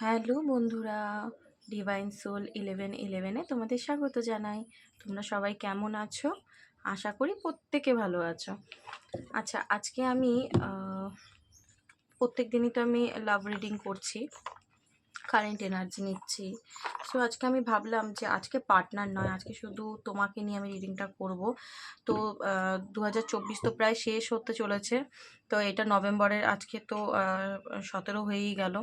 Hello বন্ধুরা divine soul eleven ইলেভেনে তোমাদের স্বাগত জানাই। তোমরা সবাই কেমন আছো? আশা করি প্রত্যেকে ভালো আছো। আচ্ছা আজকে আমি প্রত্যেক দিনই তো আমি লাভ রিডিং করছি। কারেন্ট এনার্জি নিচ্ছি। সো আজকে আমি ভাবলাম যে আজকে পার্টনার নয়, আজকে শুধু তোমাকে নিয়ে আমি রিডিংটা করব। তো দু হাজার চব্বিশ তো প্রায় শেষ হতে চলেছে। তো, এটা নভেম্বরের আজকে তো সতেরো হয়েই গেল।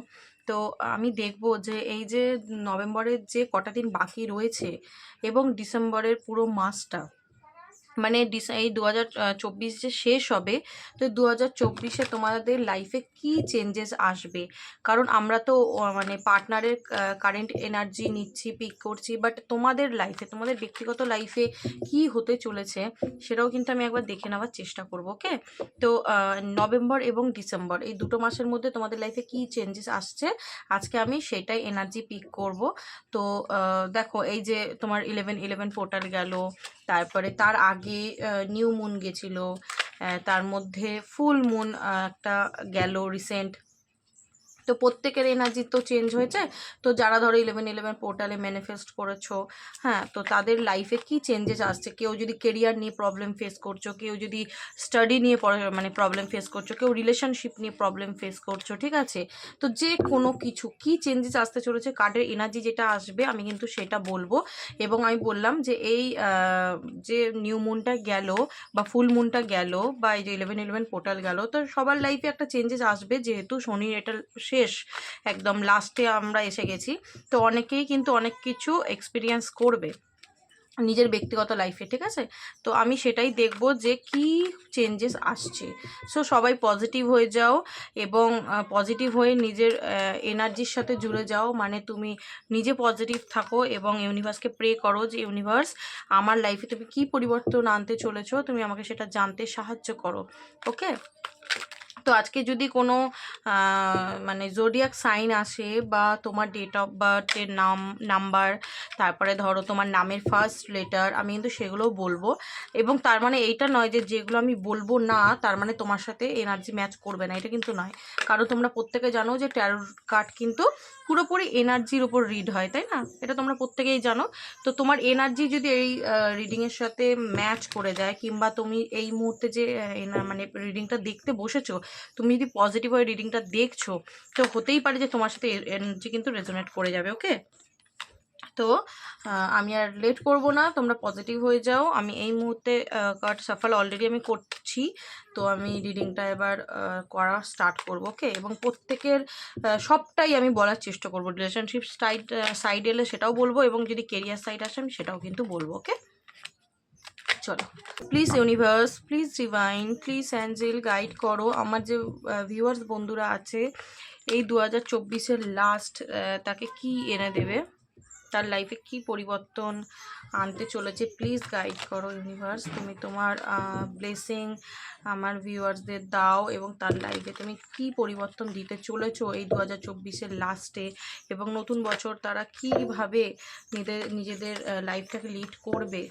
তো, আমি দেখব যে এই যে নভেম্বরের যে কটা দিন বাকি রয়েছে এবং ডিসেম্বরের পুরো মাসটা মানে ডিস এই দু হাজার চব্বিশ যে শেষ হবে, তো দু হাজার চব্বিশে তোমাদের লাইফে কি চেঞ্জেস আসবে? কারণ আমরা তো মানে পার্টনারের কারেন্ট এনার্জি নিচ্ছি পিক করছি বাট তোমাদের লাইফে তোমাদের ব্যক্তিগত লাইফে কি হতে চলেছে সেটাও কিন্তু আমি একবার দেখে নেওয়ার চেষ্টা করব ওকে তো নভেম্বর এবং ডিসেম্বর, এই দুটো মাসের মধ্যে তোমাদের লাইফে কি চেঞ্জেস আসছে? আজকে আমি সেটাই এনার্জি পিক করব। তো দেখো, এই যে তোমার ইলেভেন ইলেভেন পোর্টাল গেল তারপরে তার আগে নিউ মুন গেছিল তার মধ্যে ফুল মুন একটা গেল রিসেন্ট তো প্রত্যেকের এনার্জি তো চেঞ্জ হয়েছে। তো যারা ধরো ইলেভেন ইলেভেন পোর্টালে ম্যানিফেস্ট করেছ হ্যাঁ তো তাদের লাইফে কি চেঞ্জেস আসছে? কেউ যদি কেরিয়ার নিয়ে প্রবলেম ফেস করছ, কেউ যদি স্টাডি নিয়ে মানে প্রবলেম ফেস করছ, কেউ রিলেশনশিপ নিয়ে প্রবলেম ফেস করছ, ঠিক আছে? তো যে কোনো কিছু, কি চেঞ্জেস আসতে চলেছে কার্ডের এনার্জি যেটা আসবে, আমি কিন্তু সেটা বলব। এবং আমি বললাম যে এই যে নিউ মুনটা গেল বা ফুল মুনটা গেল বা এই যে ইলেভেন ইলেভেন পোর্টাল গেল, তো সবার লাইফে একটা চেঞ্জেস আসবে। যেহেতু শনির এটা শেষ, একদম লাস্টে আমরা এসে গেছি। তো অনেকেই কিন্তু অনেক কিছু এক্সপিরিয়েন্স করবে নিজের ব্যক্তিগত লাইফে ঠিক আছে? তো আমি সেটাই দেখব যে কি চেঞ্জেস আসছে। সো সবাই পজিটিভ হয়ে যাও এবং পজিটিভ হয়ে নিজের এনার্জির সাথে জুড়ে যাও। মানে তুমি নিজে পজিটিভ থাকো এবং ইউনিভার্সকে প্রে করো যে ইউনিভার্স আমার লাইফে তুমি কি পরিবর্তন আনতে চলেছো? তুমি আমাকে সেটা জানতে সাহায্য করো। ওকে তো আজকে যদি কোনো মানে জোডিয়াক সাইন আসে বা তোমার ডেট অফ বার্থের নাম নাম্বার তারপরে ধরো তোমার নামের ফার্স্ট লেটার আমি কিন্তু সেগুলোও বলব। এবং তার মানে এইটা নয় যে যেগুলো আমি বলব না, তার মানে তোমার সাথে এনার্জি ম্যাচ করবে না, এটা কিন্তু নয়। কারণ তোমরা প্রত্যেকে জানো যে ট্যারো কার্ড কিন্তু পুরোপুরি এনার্জির উপর রিড হয়, তাই না? এটা তোমরা প্রত্যেকেই জানো। তো তোমার এনার্জি যদি এই রিডিংয়ের সাথে ম্যাচ করে যায়, কিংবা তুমি এই মুহূর্তে যে মানে রিডিংটা দেখতে বসেছো তুমি যদি পজিটিভ হয়ে রিডিংটা দেখছ, তো হতেই পারে যে তোমার সাথে এনার্জি কিন্তু রেজোনেট করে যাবে ওকে তো আমি আর লেট করব না, তোমরা পজিটিভ হয়ে যাও। আমি এই মুহূর্তে কার্ড সাফল অলরেডি আমি করছি, তো আমি রিডিংটা এবার করা স্টার্ট করব ওকে এবং প্রত্যেকের সবটাই আমি বলার চেষ্টা করব। রিলেশনশিপ সাইড সাইড এলে সেটাও বলব এবং যদি কেরিয়ার সাইড আসে, আমি সেটাও কিন্তু বলব ওকে চলো। Please universe please divine please angel guide করো। আমার যে ভিউয়ার্স বন্ধুরা আছে, এই দু হাজার চব্বিশের লাস্ট তাকে কি এনে দেবে? তার লাইফে কি পরিবর্তন আনতে চলেছে? প্লিজ গাইড করো ইউনিভার্স তুমি তোমার ব্লেসিং আমার ভিউয়ার্সদের দাও এবং তার লাইফে তুমি কি পরিবর্তন দিতে চলেছো এই দু হাজার চব্বিশের লাস্টে এবং নতুন বছর তারা কীভাবে নিজেদের নিজেদের লাইফটাকে লিড করবে?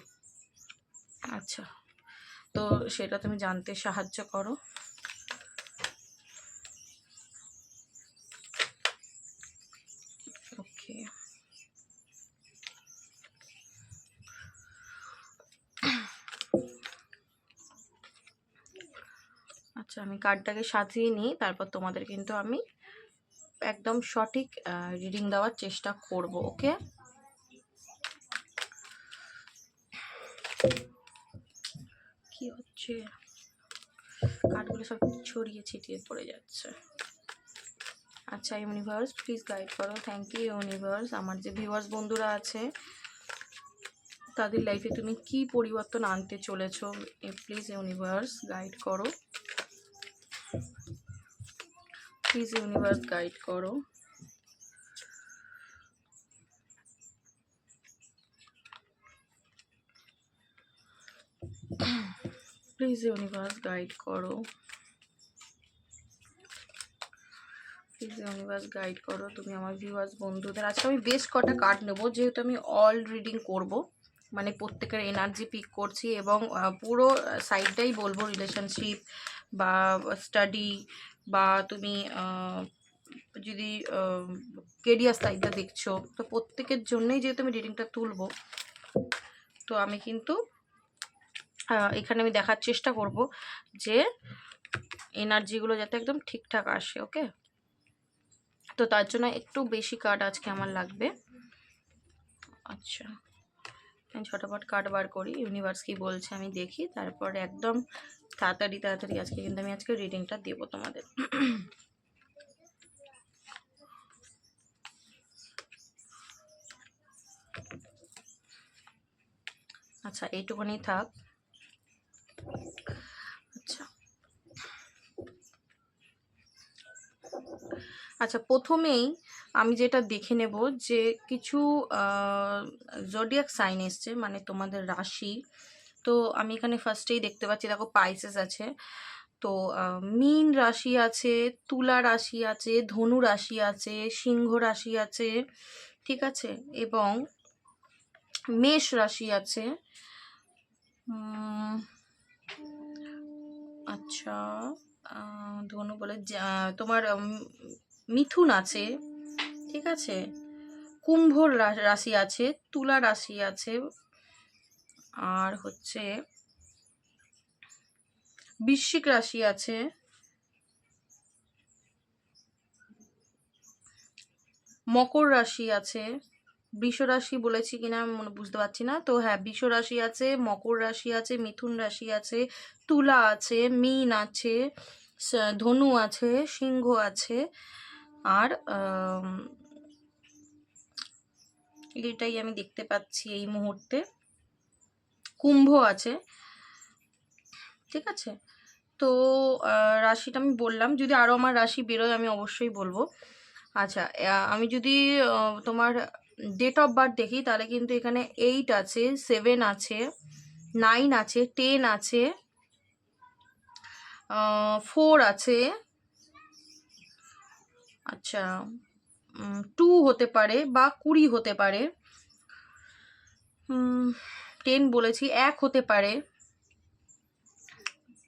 আচ্ছা। তো সেটা তুমি জানতে সাহায্য করো। ওকে। আচ্ছা আমি কার্ডটাকে সাজিয়ে নিই, তারপর তোমাদের কিন্তু আমি একদম সঠিক রিডিং দেওয়ার চেষ্টা করব, ওকে? কি হচ্ছে? কাঠগুলো সব ছড়িয়ে ছিটিয়ে পড়ে যাচ্ছে। আচ্ছা ইউনিভার্স প্লিজ গাইড করো। থ্যাংক ইউ ইউনিভার্স আমার যে ভিউয়ার্স বন্ধুরা আছে, তাদের লাইফে তুমি কি পরিবর্তন আনতে চলেছো? প্লিজ ইউনিভার্স গাইড করো। প্লিজ ইউনিভার্স গাইড করো। প্লিজ ইউনিভার্স গাইড করো। প্লিজ ইউনিভার্স গাইড করো, তুমি আমার ভিউয়ার্স বন্ধুদের। আজকে আমি বেশ কটা কার্ড নেব, যেহেতু আমি অল রিডিং করব। মানে প্রত্যেকের এনার্জি পিক করছি এবং পুরো সাইডটাই বলব রিলেশনশিপ বা স্টাডি বা তুমি যদি কেরিয়ার সাইডটা দেখছ, তো প্রত্যেকের জন্যই যেহেতু আমি রিডিংটা তুলবো, তো আমি কিন্তু এখানে আমি দেখার চেষ্টা করব যে এনার্জিগুলো যাতে একদম ঠিকঠাক আসে ওকে তো তার জন্য একটু বেশি কার্ড আজকে আমার লাগবে। আচ্ছা আমি ঝটপট কার্ড বার করি ইউনিভার্স কি বলছে আমি দেখি, তারপর একদম তাড়াতাড়ি তাড়াতাড়ি আজকে কিন্তু আমি আজকে রিডিংটা দেবো তোমাদের। আচ্ছা এইটুকুনি থাক। আচ্ছা। আচ্ছা প্রথমেই আমি যেটা দেখে নেব যে কিছু জোডিয়াক সাইন এসছে মানে তোমাদের রাশি। তো আমি এখানে ফার্স্টেই দেখতে পাচ্ছি, দেখো পাইসেস আছে। তো মীন রাশি আছে, তুলা রাশি আছে, ধনু রাশি আছে, সিংহ রাশি আছে, ঠিক আছে? এবং মেষ রাশি আছে। আচ্ছা ধনু বলে তোমার মিথুন আছে, ঠিক আছে? কুম্ভর রাশি আছে, তুলা রাশি আছে, আর হচ্ছে বৃশ্চিক রাশি আছে। মকর রাশি আছে। বৃষ রাশি বলেছি কিনা মনে বুঝতে পারছি না। তো হ্যাঁ বৃষ রাশি আছে, মকর রাশি আছে, মিথুন রাশি আছে, তুলা আছে, মীন আছে ধনু আছে, সিংহ আছে, আর এটাই আমি দেখতে পাচ্ছি এই মুহূর্তে। কুম্ভ আছে, ঠিক আছে? তো রাশিটা আমি বললাম, যদি আরও আমার রাশি বেরোয় আমি অবশ্যই বলব। আচ্ছা আমি যদি তোমার ডেট অফ বার্থ দেখি, তাহলে কিন্তু এখানে এইট আছে সেভেন আছে নাইন আছে টেন আছে ফোর আছে। আচ্ছা টু হতে পারে বা কুড়ি হতে পারে। টেন বলেছি, এক হতে পারে,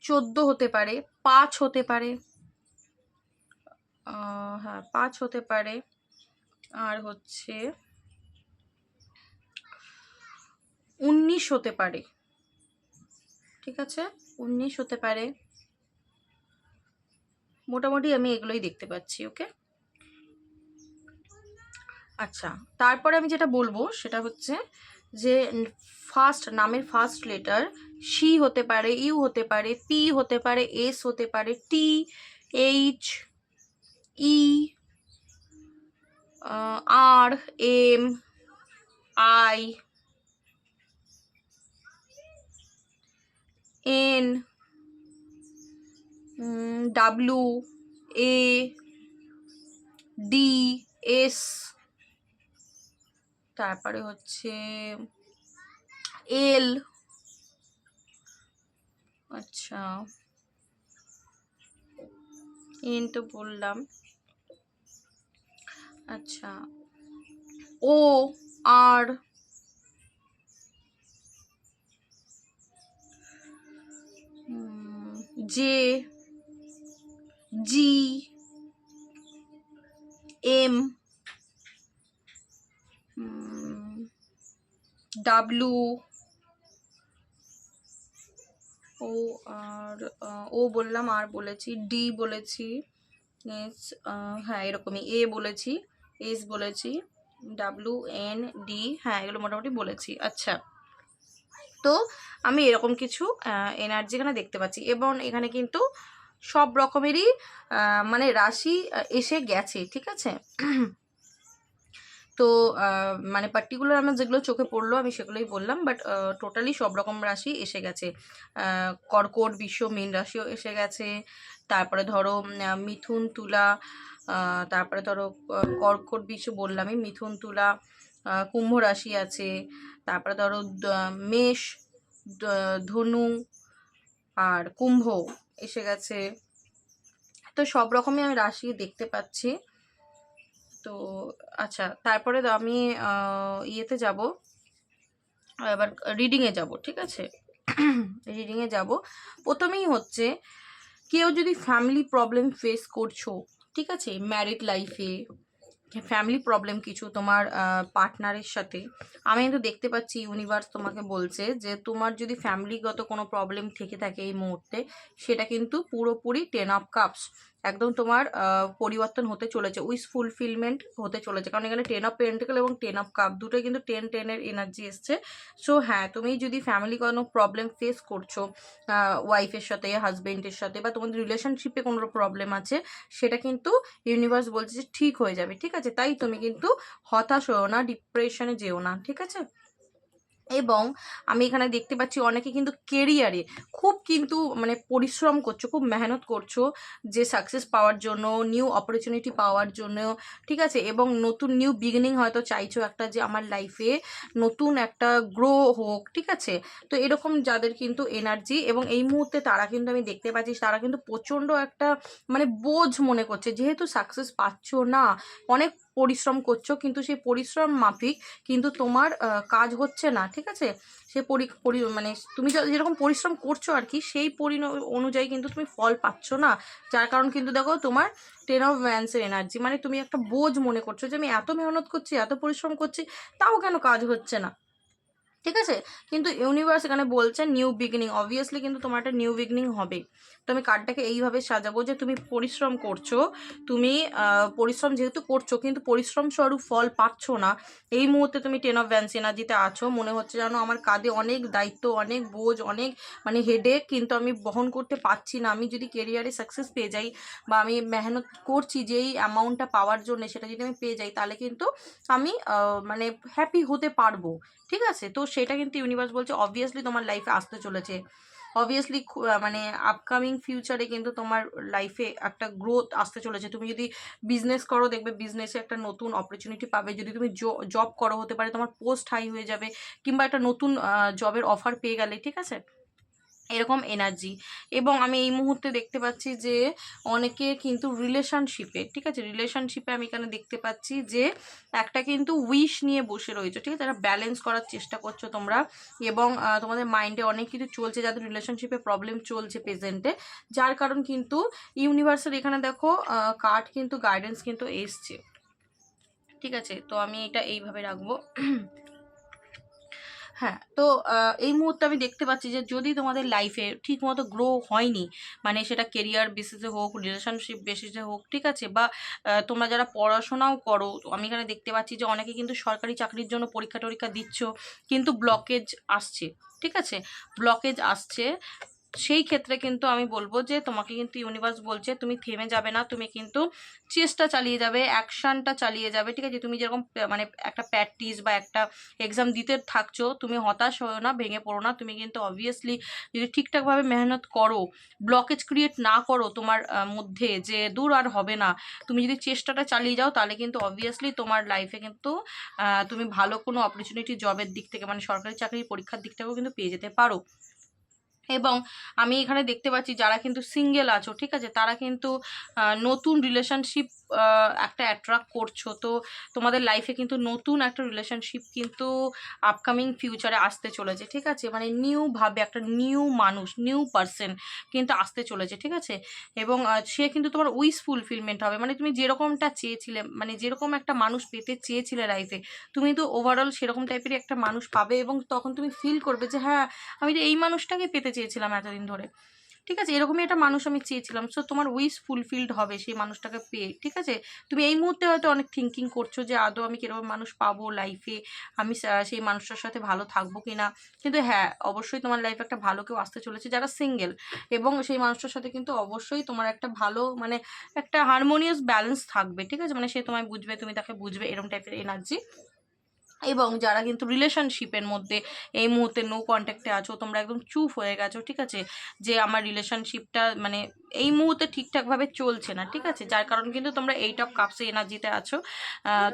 চোদ্দ হতে পারে, পাঁচ হতে পারে হ্যাঁ পাঁচ হতে পারে। আর হচ্ছে উনিশ হতে পারে। ঠিক আছে? উনিশ হতে পারে। মোটামুটি আমি এগুলোই দেখতে পাচ্ছি, ওকে? আচ্ছা তারপরে আমি যেটা বলব সেটা হচ্ছে যে ফার্স্ট, নামের ফার্স্ট লেটার সি হতে পারে, ইউ হতে পারে, পি হতে পারে, এস হতে পারে, T, H, E R, M, I N W A D S তারপরে হচ্ছে এল আচ্ছা এন তো বললাম আচ্ছা O R J G, M, W, O R O বললাম, আর বলেছি, ডি বলেছি, এস হ্যাঁ এরকমই, এ বলেছি, এস বলেছি, ডাব্লু, এন, ডি হ্যাঁ এগুলো মোটামুটি বলেছি আচ্ছা। তো আমি এরকম কিছু এনার্জি এখানে দেখতে পাচ্ছি। এবং এখানে কিন্তু সব রকমেরই মানে রাশি এসে গেছে, ঠিক আছে? তো মানে পার্টিকুলার আমার যেগুলো চোখে পড়ল, আমি সেগুলোই বললাম বাট টোটালি সব রকম রাশি এসে গেছে। কর্কট, বিশ্ব মীন রাশিও এসে গেছে। তারপরে ধরো মিথুন তুলা তারপরে ধরো কর্কট, বিশ্ব বললামই, মিথুন তুলা কুম্ভ রাশি আছে, তারপরে ধরো মেষ ধনু আর কুম্ভ এসে গেছে। তো সব রকমই আমি রাশি দেখতে পাচ্ছি। তো আচ্ছা তারপরে আমি ইয়েতে যাব। এবার রিডিংয়ে যাব, ঠিক আছে? রিডিংয়ে যাব। প্রথমেই হচ্ছে, কেউ যদি ফ্যামিলি প্রবলেম ফেস করছ, ঠিক আছে? ম্যারিড লাইফে ফ্যামিলি প্রবলেম কিছু তোমার পার্টনারের সাথে, আমি কিন্তু দেখতে পাচ্ছি ইউনিভার্স তোমাকে বলছে যে তোমার যদি ফ্যামিলিগত কোনো প্রবলেম থেকে থাকে এই মুহূর্তে, সেটা কিন্তু পুরোপুরি টেন অফ কাপস একদম তোমার পরিবর্তন হতে চলেছে উইস ফুলফিলমেন্ট হতে চলেছে। কারণ এখানে টেন অফ পেন্টিকেল এবং টেন অফ কাপ, দুটোই কিন্তু টেন টেনের এনার্জি এসছে। সো হ্যাঁ তুমি যদি ফ্যামিলি কোনো প্রবলেম ফেস করছ ওয়াইফের সাথে হাজবেন্ডের সাথে বা তোমাদের রিলেশনশিপে কোনো প্রবলেম আছে, সেটা কিন্তু ইউনিভার্স বলছে যে ঠিক হয়ে যাবে, ঠিক আছে? তাই তুমি কিন্তু হতাশ হও না ডিপ্রেশনে যেও না, ঠিক আছে? এবং আমি এখানে দেখতে পাচ্ছি অনেকে কিন্তু কেরিয়ারে খুব কিন্তু মানে পরিশ্রম করছ, খুব মেহনত করছ যে সাকসেস পাওয়ার জন্য নিউ অপরচুনিটি পাওয়ার জন্য, ঠিক আছে? এবং নতুন নিউ বিগিনিং হয়তো চাইছো একটা যে আমার লাইফে নতুন একটা গ্রো হোক, ঠিক আছে? তো এরকম যাদের কিন্তু এনার্জি এবং এই মুহূর্তে তারা কিন্তু আমি দেখতে পাচ্ছি, তারা কিন্তু প্রচণ্ড একটা মানে বোঝ মনে করছে, যেহেতু সাকসেস পাচ্ছ না, অনেক পরিশ্রম করছ, কিন্তু সেই পরিশ্রম মাফিক কিন্তু তোমার কাজ হচ্ছে না, ঠিক আছে? সে পরি মানে তুমি যেরকম পরিশ্রম করছ আর কি, সেই পরি, অনুযায়ী কিন্তু তুমি ফল পাচ্ছ না। যার কারণ কিন্তু দেখো তোমার টেন অফ ভ্যান্সের এনার্জি মানে তুমি একটা বোঝ মনে করছ যে আমি এত মেহনত করছি, এত পরিশ্রম করছি, তাও কেন কাজ হচ্ছে না? ঠিক আছে? কিন্তু ইউনিভার্স এখানে বলছে নিউ বিগিনিং অবভিয়াসলি কিন্তু তোমার একটা নিউ বিগিনিং হবে। তো আমি কার্ডটাকে এইভাবে সাজাবো যে তুমি পরিশ্রম করছ। তুমি পরিশ্রম যেহেতু করছ, কিন্তু পরিশ্রম স্বরূপ ফল পাচ্ছ না। এই মুহূর্তে তুমি টেন অফ ভ্যান্স এনার্জিতে আছো। মনে হচ্ছে যেন আমার কাঁধে অনেক দায়িত্ব, অনেক বোঝ, অনেক মানে হেডেক কিন্তু আমি বহন করতে পারছি না। আমি যদি কেরিয়ারে সাকসেস পেয়ে যাই বা আমি মেহনত করছি যেই অ্যামাউন্টটা পাওয়ার জন্য সেটা যদি আমি পেয়ে যাই, তাহলে কিন্তু আমি মানে হ্যাপি হতে পারব। ঠিক আছে? তো সেটা কিন্তু ইউনিভার্স বলছে অবভিয়াসলি তোমার লাইফে আসতে চলেছে। অবভিয়াসলি মানে আপকামিং ফিউচারে কিন্তু তোমার লাইফে একটা গ্রোথ আসতে চলেছে। তুমি যদি বিজনেস করো, দেখবে বিজনেসে একটা নতুন অপরচুনিটি পাবে। যদি তুমি জব করো, হতে পারে তোমার পোস্ট হাই হয়ে যাবে, কিংবা একটা নতুন জবের অফার পেয়ে গেলে, ঠিক আছে? এরকম এনার্জি এবং আমি এই মুহূর্তে দেখতে পাচ্ছি যে, অনেকে কিন্তু রিলেশনশিপে ঠিক আছে? রিলেশনশিপে আমি এখানে দেখতে পাচ্ছি যে, একটা কিন্তু উইশ নিয়ে বসে রয়েছে, ঠিক আছে? একটা ব্যালেন্স করার চেষ্টা করছ তোমরা। এবং তোমাদের মাইন্ডে অনেক কিছু চলছে, যাদের রিলেশনশিপে প্রবলেম চলছে প্রেজেন্টে যার কারণ কিন্তু ইউনিভার্সাল এখানে দেখো কার্ড কিন্তু গাইডেন্স কিন্তু এসছে। ঠিক আছে? তো আমি এটা এইভাবে রাখব। হ্যাঁ তো এই মুহূর্তে আমি দেখতে পাচ্ছি যে যদি তোমাদের লাইফে ঠিক মতো গ্রো হয়নি মানে সেটা কেরিয়ার বেসিসে হোক রিলেশনশিপ বেসিসে হোক, ঠিক আছে? বা তোমরা যারা পড়াশোনাও করো আমি এখানে দেখতে পাচ্ছি যে অনেকে কিন্তু সরকারি চাকরির জন্য পরীক্ষা টরীক্ষা দিচ্ছ, কিন্তু ব্লকেজ আসছে, ঠিক আছে? ব্লকেজ আসছে সেই ক্ষেত্রে কিন্তু আমি বলব যে, তোমাকে কিন্তু ইউনিভার্স বলছে, তুমি থেমে যাবে না, তুমি কিন্তু চেষ্টা চালিয়ে যাবে অ্যাকশনটা চালিয়ে যাবে, ঠিক আছে? তুমি যেরকম মানে একটা প্র্যাকটিস বা একটা এক্সাম দিতে থাকছো, তুমি হতাশ হও না, ভেঙে পড়ো না, তুমি কিন্তু অবভিয়াসলি যদি ঠিকঠাকভাবে মেহনত করো ব্লকেজ ক্রিয়েট না করো তোমার মধ্যে যে দূর আর হবে না, তুমি যদি চেষ্টাটা চালিয়ে যাও, তাহলে কিন্তু অবভিয়াসলি তোমার লাইফে কিন্তু তুমি ভালো কোনো অপরচুনিটি জবের দিক থেকে মানে সরকারি চাকরির পরীক্ষার দিক থেকেও কিন্তু পেয়ে যেতে পারো। এবং আমি এখানে দেখতে পাচ্ছি যারা কিন্তু সিঙ্গেল আছো, ঠিক আছে? তারা কিন্তু নতুন রিলেশনশিপ একটা অ্যাট্রাক্ট করছ। তো তোমাদের লাইফে কিন্তু নতুন একটা রিলেশনশিপ কিন্তু আপকামিং ফিউচারে আসতে চলেছে, ঠিক আছে? মানে নিউ ভাবে একটা নিউ মানুষ নিউ পার্সন কিন্তু আসতে চলেছে, ঠিক আছে? এবং সে কিন্তু তোমার উইস ফুলফিলমেন্ট হবে। মানে তুমি যেরকমটা চেয়েছিলে মানে যেরকম একটা মানুষ পেতে চেয়েছিলে লাইফে তুমি তো ওভারঅল সেরকম টাইপের একটা মানুষ পাবে এবং তখন তুমি ফিল করবে যে হ্যাঁ আমি তো এই মানুষটাকে পেতে চেয়েছিলাম এতদিন ধরে। ঠিক আছে? এরকমই একটা মানুষ আমি চেয়েছিলাম। সো তোমার উইস ফুলফিলড হবে সেই মানুষটাকে পেয়ে। ঠিক আছে? তুমি এই মুহূর্তে হয়তো অনেক থিঙ্কিং করছ যে, আদৌ আমি কীরকম মানুষ পাবো লাইফে আমি সেই মানুষটার সাথে ভালো থাকব কি না কিন্তু হ্যাঁ অবশ্যই তোমার লাইফে একটা ভালো কেউ আসতে চলেছে যারা সিঙ্গেল এবং সেই মানুষটার সাথে কিন্তু অবশ্যই তোমার একটা ভালো মানে একটা হারমোনিয়াস ব্যালেন্স থাকবে। ঠিক আছে? মানে সে তোমায় বুঝবে, তুমি তাকে বুঝবে এরকম টাইপের এনার্জি এবং যারা কিন্তু রিলেশনশিপের মধ্যে এই মুহূর্তে নো কন্ট্যাক্টে আছো, তোমরা একদম চুপ হয়ে গেছো, ঠিক আছে? যে আমার রিলেশনশিপটা মানে এই মুহূর্তে ঠিকঠাকভাবে চলছে না, ঠিক আছে? যার কারণ কিন্তু তোমরা এইট অফ কাপসে এনার্জিতে আছো।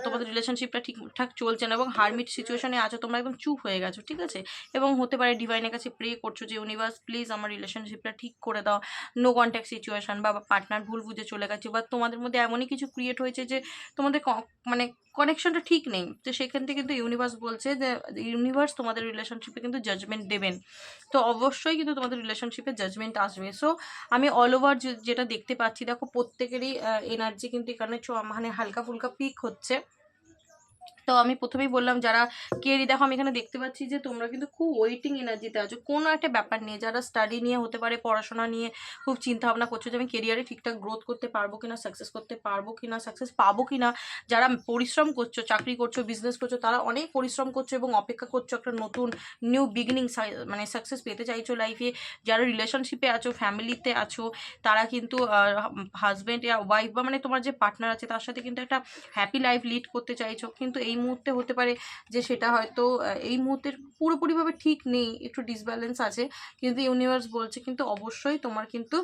তোমাদের রিলেশনশিপটা ঠিকঠাক চলছে না এবং হারমিট সিচুয়েশনে আছো, তোমরা একদম চুপ হয়ে গেছো, ঠিক আছে? এবং হতে পারে ডিভাইনের কাছে প্রে করছ যে ইউনিভার্স প্লিজ আমার রিলেশনশিপটা ঠিক করে দাও। নো কন্ট্যাক্ট সিচুয়েশন বা পার্টনার ভুল বুঝে চলে গেছে বা তোমাদের মধ্যে এমনই কিছু ক্রিয়েট হয়েছে যে তোমাদের মানে কানেকশনটা ঠিক নেই। তো সেখান থেকে কিন্তু ইউনিভার্স বলছে যে ইউনিভার্স তোমাদের রিলেশনশিপে কিন্তু জাজমেন্ট দেবেন। তো অবশ্যই কিন্তু তোমাদের রিলেশনশিপে জাজমেন্ট আসবে। সো আমি অল ওভার যেটা দেখতে পাচ্ছি, দেখো প্রত্যেকেরই এনার্জি কিন্তু এখানে মানে হালকা ফুলকা পিক হচ্ছে। তো আমি প্রথমেই বললাম, যারা কেরি, দেখো আমি এখানে দেখতে পাচ্ছি যে তোমরা কিন্তু খুব ওয়েটিং এনার্জিতে আছো। কোনো একটা ব্যাপার নিয়ে, যারা স্টাডি নিয়ে হতে পারে, পড়াশোনা নিয়ে খুব চিন্তা ভাবনা করছ যে আমি কেরিয়ারে ঠিকঠাক গ্রোথ করতে পারব কিনা সাকসেস করতে পারব কিনা সাকসেস পাবো কিনা, যারা পরিশ্রম করছ, চাকরি করছ বিজনেস করছ, তারা অনেক পরিশ্রম করছ এবং অপেক্ষা করছ একটা নতুন নিউ বিগিনিং মানে সাকসেস পেতে চাইছো লাইফে যারা রিলেশনশিপে আছো ফ্যামিলিতে আছো, তারা কিন্তু হাজব্যান্ড ওয়াইফ বা মানে তোমার যে পার্টনার আছে, তার সাথে কিন্তু একটা হ্যাপি লাইফ লিড করতে চাইছো। কিন্তু এই মুহূর্তে হতে পারে যে সেটা হয়তো এই মুহূর্তের পুরোপুরিভাবে ঠিক নেই, একটু ডিসব্যালেন্স আছে। কিন্তু ইউনিভার্স বলছে কিন্তু অবশ্যই তোমার কিন্তু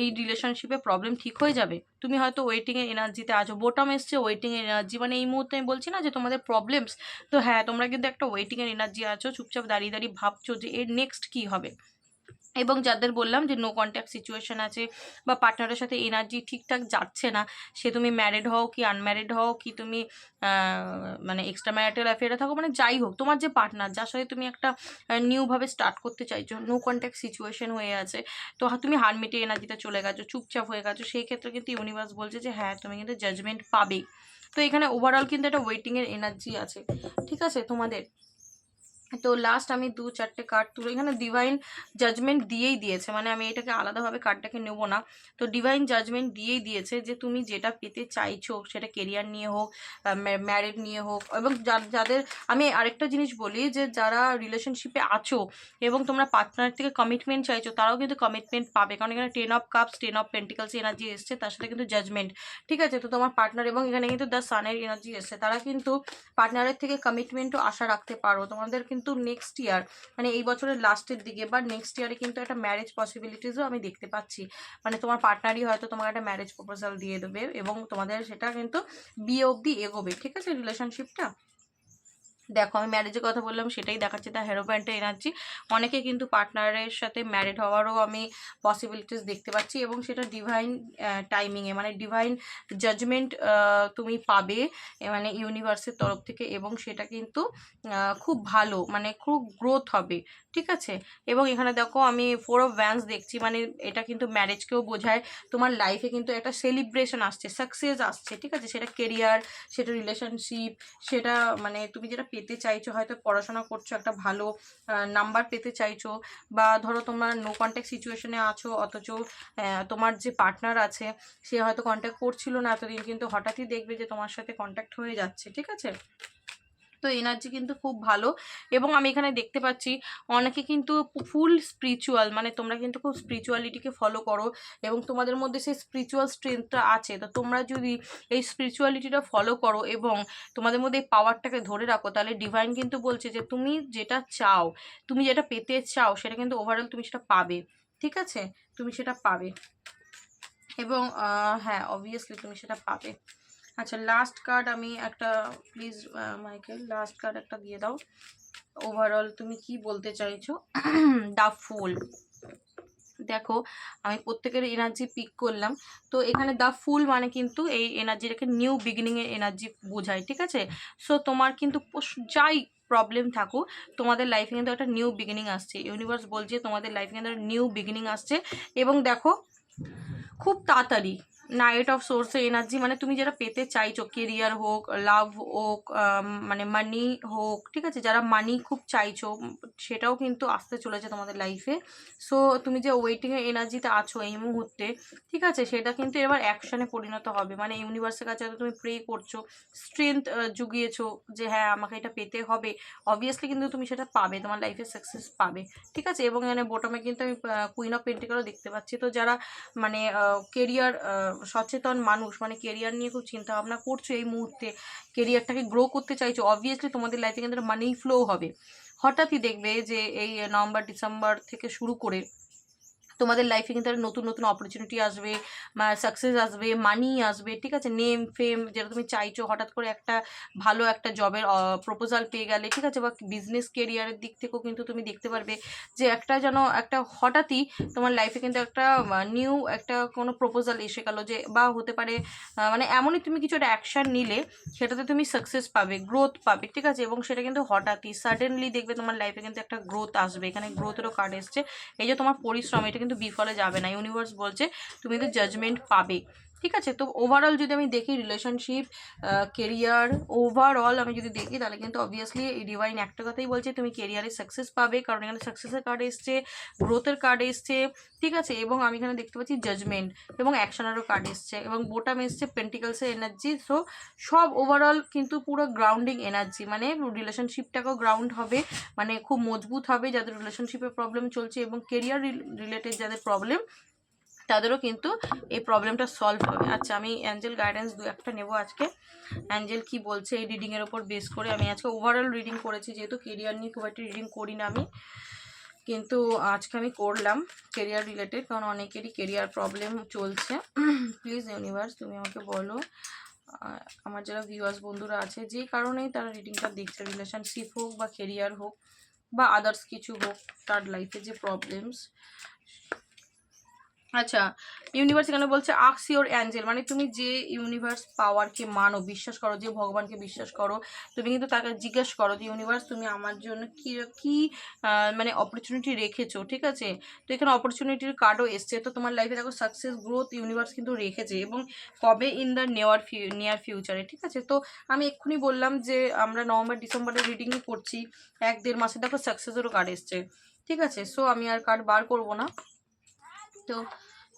এই রিলেশনশিপে প্রবলেম ঠিক হয়ে যাবে। তুমি হয়তো ওয়েটিংয়ের এনার্জিতে আছো বোটাম এসছে ওয়েটিংয়ের এনার্জি মানে এই মুহূর্তে আমি বলছি না যে তোমাদের প্রবলেমস তো হ্যাঁ তোমরা কিন্তু একটা ওয়েটিংয়ের এনার্জি আছো, চুপচাপ দাঁড়িয়ে দাঁড়িয়ে ভাবছ যে এর নেক্সট কী হবে। এবং যাদের বললাম যে নো কন্ট্যাক্ট সিচুয়েশন আছে বা পার্টনারের সাথে এনার্জি ঠিকঠাক যাচ্ছে না, সে তুমি ম্যারিড হও কি আনম্যারিড হও, কি তুমি মানে এক্সট্রা ম্যারিটাল অ্যাফেয়ারে থাকো মানে যাই হোক, তোমার যে পার্টনার যার সাথে তুমি একটা নিউভাবে স্টার্ট করতে চাইছো নো কন্ট্যাক্ট সিচুয়েশন হয়ে আছে, তো তুমি হারমিটে এনার্জিতে চলে গেছো, চুপচাপ হয়ে গেছো, সেই ক্ষেত্রে কিন্তু ইউনিভার্স বলছে যে হ্যাঁ তুমি কিন্তু জাজমেন্ট পাবে তো এখানে ওভারঅল কিন্তু একটা ওয়েটিংয়ের এনার্জি আছে, ঠিক আছে তোমাদের? তো লাস্ট আমি দু চারটে কার্ড তুলে এখানে ডিভাইন জাজমেন্ট দিয়েই দিয়েছে। মানে আমি এটাকে আলাদাভাবে কার্ডটাকে নেব না। তো ডিভাইন জাজমেন্ট দিয়েই দিয়েছে যে তুমি যেটা পেতে চাইছো, সেটা কেরিয়ার নিয়ে হোক ম্যারিড নিয়ে হোক, এবং যাদের, আমি আরেকটা জিনিস বলি যে যারা রিলেশনশিপে আছো এবং তোমরা পার্টনার থেকে কমিটমেন্ট চাইছো, তারাও কিন্তু কমিটমেন্ট পাবে। কারণ এখানে ten of cups ten of pentacles energy এসছে, তার সাথে কিন্তু জাজমেন্ট ঠিক আছে? তো তোমার পার্টনার এবং এখানে কিন্তু দ্য সানের এনার্জি এসছে। তারা কিন্তু পার্টনারের থেকে কমিটমেন্টও আশা রাখতে পারো। তোমাদের কিন্তু নেক্সট ইয়ার মানে এই বছরের লাস্টের দিকে বা নেক্সট ইয়ারে কিন্তু একটা ম্যারেজ পসিবিলিটিসও আমি দেখতে পাচ্ছি। মানে তোমার পার্টনারই হয়তো তোমাকে একটা ম্যারেজ প্রপোজাল দিয়ে দেবে এবং তোমাদের সেটা কিন্তু বিয়ে অবধি এগোবে, ঠিক আছে রিলেশনশিপটা দেখো, আমি ম্যারেজের কথা বললাম, সেটাই দেখাচ্ছে দ্য হেরো প্যান্টের এনার্জি। অনেকে কিন্তু পার্টনারের সাথে ম্যারিড হওয়ারও আমি পসিবিলিটিস দেখতে পাচ্ছি এবং সেটা ডিভাইন টাইমিংয়ে মানে ডিভাইন জাজমেন্ট তুমি পাবে মানে ইউনিভার্সের তরফ থেকে এবং সেটা কিন্তু খুব ভালো মানে খুব গ্রোথ হবে, ঠিক আছে? এবং এখানে দেখো, আমি ফোর অফ ভ্যান্স দেখছি মানে এটা কিন্তু ম্যারেজকেও বোঝায়, তোমার লাইফে কিন্তু একটা সেলিব্রেশন আসছে সাকসেস আসছে, ঠিক আছে? সেটা কেরিয়ার সেটা রিলেশনশিপ সেটা মানে তুমি যেটা পেতে চাইছো, হয়তো পড়াশোনা করছ, একটা ভালো নাম্বার পেতে চাইছো, বা ধরো তোমার নো কন্ট্যাক্ট সিচুয়েশনে আছো, অথচ তোমার যে পার্টনার আছে, সে হয়তো কন্ট্যাক্ট করছিল না এতদিন, কিন্তু হঠাৎই দেখবে যে তোমার সাথে কন্ট্যাক্ট হয়ে যাচ্ছে, ঠিক আছে? তো এনার্জি কিন্তু খুব ভালো। এবং আমি এখানে দেখতে পাচ্ছি অনেকে কিন্তু ফুল স্পিরিচুয়াল মানে তোমরা কিন্তু খুব স্পিরিচুয়ালিটিকে ফলো করো এবং তোমাদের মধ্যে সেই স্পিরিচুয়াল স্ট্রেংথটা আছে। তো তোমরা যদি এই স্পিরিচুয়ালিটিটা ফলো করো এবং তোমাদের মধ্যে এই পাওয়ারটাকে ধরে রাখো, তাহলে ডিভাইন কিন্তু বলছে যে তুমি যেটা চাও, তুমি যেটা পেতে চাও সেটা কিন্তু ওভারঅল তুমি সেটা পাবে। ঠিক আছে? তুমি সেটা পাবে। এবং হ্যাঁ অবভিয়াসলি তুমি সেটা পাবে। আচ্ছা লাস্ট কার্ড আমি একটা প্লিজ মাইকেল লাস্ট কার্ড একটা দিয়ে দাও। ওভারঅল তুমি কি বলতে চাইছো? দা ফুল দেখো, আমি প্রত্যেকের এনার্জি পিক করলাম। তো এখানে দ্য ফুল মানে কিন্তু এই এনার্জিটাকে নিউ বিগিনিংয়ের এনার্জি বোঝায়, ঠিক আছে? সো তোমার কিন্তু যাই প্রবলেম থাকুক, তোমাদের লাইফে কিন্তু একটা নিউ বিগিনিং আসছে। ইউনিভার্স বলছে তোমাদের লাইফে কিন্তু একটা নিউ বিগিনিং আসছে। এবং দেখো, খুব তাড়াতাড়ি নাইট অফ সোর্সের এনার্জি মানে তুমি যেটা পেতে চাইছো কেরিয়ার হোক লাভ হোক মানে মানি হোক, ঠিক আছে? যারা মানি খুব চাইছো, সেটাও কিন্তু আসতে চলেছে তোমাদের লাইফে সো তুমি যে ওয়েটিংয়ের এনার্জিতে আছো এই মুহূর্তে, ঠিক আছে? সেটা কিন্তু এবার অ্যাকশনে পরিণত হবে। মানে ইউনিভার্সের কাছে তুমি প্রে করছ স্ট্রেংথ জুগিয়েছো যে হ্যাঁ আমাকে এটা পেতে হবে। অবভিয়াসলি কিন্তু তুমি সেটা পাবে, তোমার লাইফে সাকসেস পাবে, ঠিক আছে? এবং এখানে বোটমে কিন্তু আমি কুইন অফ পেন্টিকালও দেখতে পাচ্ছি। তো যারা মানে কেরিয়ার সচেতন মানুষ মানে কেরিয়ার নিয়ে খুব চিন্তা ভাবনা করছ এই মুহূর্তে কেরিয়ারটাকে গ্রো করতে চাইছো অবভিয়াসলি তোমাদের লাইফে কিন্তু মানি ফ্লো হবে। হঠাৎই দেখবে যে এই নভেম্বর ডিসেম্বর থেকে শুরু করে তোমাদের লাইফে কিন্তু একটা নতুন নতুন অপরচুনিটি আসবে সাকসেস আসবে মানি আসবে, ঠিক আছে? নেম ফেম যেটা তুমি চাইছো, হঠাৎ করে একটা ভালো একটা জবের প্রপোজাল পেয়ে গেলে, ঠিক আছে? বা বিজনেস কেরিয়ারের দিক থেকেও কিন্তু তুমি দেখতে পারবে যে একটা যেন একটা হঠাৎই তোমার লাইফে কিন্তু একটা নিউ একটা কোনো প্রপোজাল এসে গেলো যে, বা হতে পারে মানে এমনই তুমি কিছু একটা অ্যাকশান নিলে, সেটাতে তুমি সাকসেস পাবে গ্রোথ পাবে, ঠিক আছে? এবং সেটা কিন্তু হঠাৎই সাডেনলি দেখবে তোমার লাইফে কিন্তু একটা গ্রোথ আসবে, এখানে গ্রোথেরও কার্ড এসছে। এই যে তোমার পরিশ্রম, এটা কিন্তু বিফলে যাবে না। ইউনিভার্স বলছে তুমি কিন্তু জাজমেন্ট পাবে। ঠিক আছে? তো ওভারঅল যদি আমি দেখি রিলেশনশিপ কেরিয়ার ওভারঅল আমি যদি দেখি তাহলে কিন্তু অবভিয়াসলি ডিভাইন একটা কথাই বলছে, তুমি কেরিয়ারে সাকসেস পাবে। কারণ এখানে সাকসেসের কার্ড এসছে গ্রোথের কার্ড এসছে, ঠিক আছে? এবং আমি এখানে দেখতে পাচ্ছি জাজমেন্ট এবং অ্যাকশনেরও কার্ড এসছে এবং বোটাম এসছে পেন্টিকালসের এনার্জি সো সব ওভারঅল কিন্তু পুরো গ্রাউন্ডিং এনার্জি মানে রিলেশনশিপটাকেও গ্রাউন্ড হবে মানে খুব মজবুত হবে যাদের রিলেশনশিপে প্রবলেম চলছে এবং কেরিয়ার রিলেটেড যাদের প্রবলেম তাদেরও কিন্তু এই প্রবলেমটা সলভ হবে। আচ্ছা আমি অ্যাঞ্জেল গাইডেন্স দু একটা নেব আজকে। অ্যাঞ্জেল কি বলছে এই রিডিংয়ের ওপর বেস করে? আমি আজকে ওভারঅল রিডিং করেছি, যেহেতু কেরিয়ার নিয়ে খুব একটা রিডিং করি না আমি। কিন্তু আজকে আমি করলাম কেরিয়ার রিলেটেড কারণ অনেকেরই কেরিয়ার প্রবলেম চলছে। প্লিজ ইউনিভার্স তুমি আমাকে বলো। আমার যারা ভিউয়ার্স বন্ধুরা আছে, যে কারণেই তারা রিডিংটা দেখছে রিলেশনশিপ হোক বা কেরিয়ার হোক বা আদার্স কিছু হোক, তার লাইফে যে প্রবলেমস আচ্ছা ইউনিভার্স এখানে বলছে আক্স ইওর অ্যাঞ্জেল মানে তুমি যে ইউনিভার্স পাওয়ারকে মানো, বিশ্বাস করো, যে ভগবানকে বিশ্বাস করো, তুমি কিন্তু তাকে জিজ্ঞেস করো যে ইউনিভার্স তুমি আমার জন্য কী কী মানে অপরচুনিটি রেখেছো? ঠিক আছে? তো এখানে অপরচুনিটির কার্ডও এসছে। তো তোমার লাইফে দেখো সাকসেস গ্রোথ ইউনিভার্স কিন্তু রেখেছে এবং কবে ইন দ্য নেওয়ার ফিউ নিয়ার ফিউচারে ঠিক আছে? তো আমি এক্ষুনি বললাম যে, আমরা নভেম্বর, ডিসেম্বরে রিডিংই করছি, এক দেড় মাসে দেখো সাকসেসেরও কার্ড এসছে। ঠিক আছে? সো আমি আর কার্ড বার করব না। তো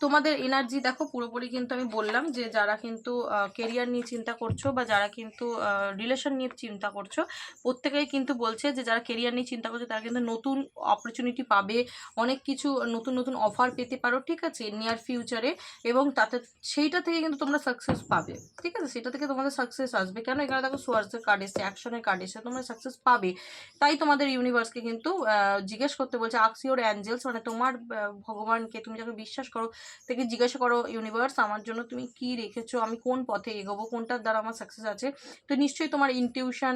তোমাদের এনার্জি দেখো, পুরোপুরি কিন্তু আমি বললাম যে যারা কিন্তু কেরিয়ার নিয়ে চিন্তা করছ বা যারা কিন্তু রিলেশন নিয়ে চিন্তা করছ, প্রত্যেকেই কিন্তু বলছে যে যারা কেরিয়ার নিয়ে চিন্তা করছে তারা কিন্তু নতুন অপরচুনিটি পাবে, অনেক কিছু নতুন নতুন অফার পেতে পারো, ঠিক আছে নিয়ার ফিউচারে এবং তাতে, সেইটা থেকে কিন্তু তোমরা সাকসেস পাবে, ঠিক আছে, সেটা থেকে তোমাদের সাকসেস আসবে। কেন? এখানে দেখো সোয়ার্সের কার্ড এসে অ্যাকশনের কার্ড এসে তোমরা সাকসেস পাবে। তাই তোমাদের ইউনিভার্সকে কিন্তু জিজ্ঞেস করতে বলছে আক্সিওর অ্যাঞ্জেলস মানে তোমার ভগবানকে, তুমি যাকে বিশ্বাস করো থেকে জিজ্ঞাসা করো, ইউনিভার্স, আমার জন্য তুমি কি রেখেছো? আমি কোন পথে এগোবো? কোনটার দ্বারা আমার সাকসেস আছে? তো নিশ্চয়ই তোমার ইনটিউশন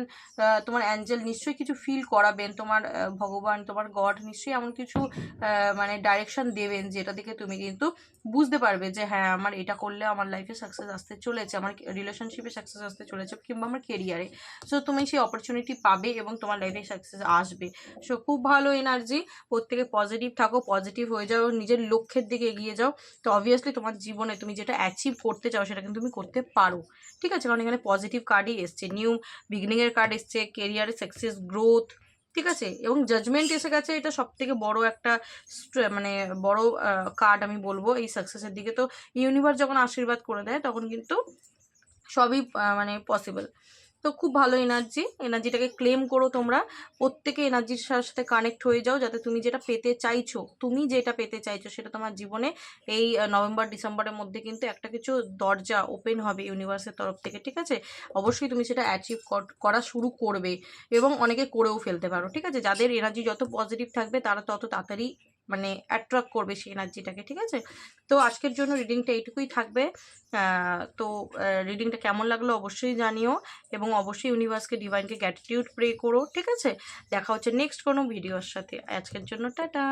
তোমার অ্যাঞ্জেল নিশ্চয়ই কিছু ফিল করাবেন, তোমার ভগবান, তোমার গড নিশ্চয়ই এমন কিছু মানে ডাইরেকশন দেবেন, যেটা থেকে তুমি কিন্তু বুঝতে পারবে যে হ্যাঁ আমার এটা করলে আমার লাইফে সাকসেস আসতে চলেছে, আমার রিলেশনশিপে সাকসেস আসতে চলেছে, কিংবা আমার কেরিয়ারে সো তুমি সেই অপরচুনিটি পাবে এবং তোমার লাইফে সাকসেস আসবে। সো খুব ভালো এনার্জি প্রত্যেকে পজিটিভ থাকো পজিটিভ হয়ে যাও, নিজের লক্ষ্যের দিকে এগিয়ে যাও। তো অবভিয়াসলি তোমার জীবনে তুমি যেটা অ্যাচিভ করতে চাও সেটা কিন্তু তুমি করতে পারো। ঠিক আছে? কারণ এখানে পজিটিভ কার্ডই এসছে। নিউ বিগিনিংয়ের কার্ড এসছে। কেরিয়ারে সাকসেস গ্রোথ ঠিক আছে? এবং জাজমেন্ট এসে গেছে। এটা সব থেকে বড় একটা মানে বড় কার্ড আমি বলব এই সাকসেসের দিকে। তো ইউনিভার্স যখন আশীর্বাদ করে দেয়, তখন কিন্তু সবই মানে পসিবল তো খুব ভালো এনার্জি এনার্জিটাকে ক্লেম করো তোমরা। প্রত্যেকে এনার্জির সাথে কানেক্ট হয়ে যাও, যাতে তুমি যেটা পেতে চাইছো, তুমি যেটা পেতে চাইছো সেটা তোমার জীবনে এই নভেম্বর ডিসেম্বরের মধ্যে কিন্তু একটা কিছু দরজা ওপেন হবে ইউনিভার্সের তরফ থেকে, ঠিক আছে? অবশ্যই তুমি সেটা অ্যাচিভ করা শুরু করবে এবং অনেকে করেও ফেলতে পারো, ঠিক আছে? যাদের এনার্জি যত পজিটিভ থাকবে, তারা তত তাড়াতাড়ি মানে অ্যাট্রাক্ট করবে সেই এনার্জিটাকে ঠিক আছে? তো আজকের জন্য রিডিংটা এইটুকুই থাকবে। তো রিডিংটা কেমন লাগল অবশ্যই জানিও এবং অবশ্যই ইউনিভার্সকে ডিভাইনকে গ্র্যাটিটিউড প্রে করো, ঠিক আছে? দেখা হচ্ছে নেক্সট কোনো ভিডিওর সাথে। আজকের জন্য টাটা!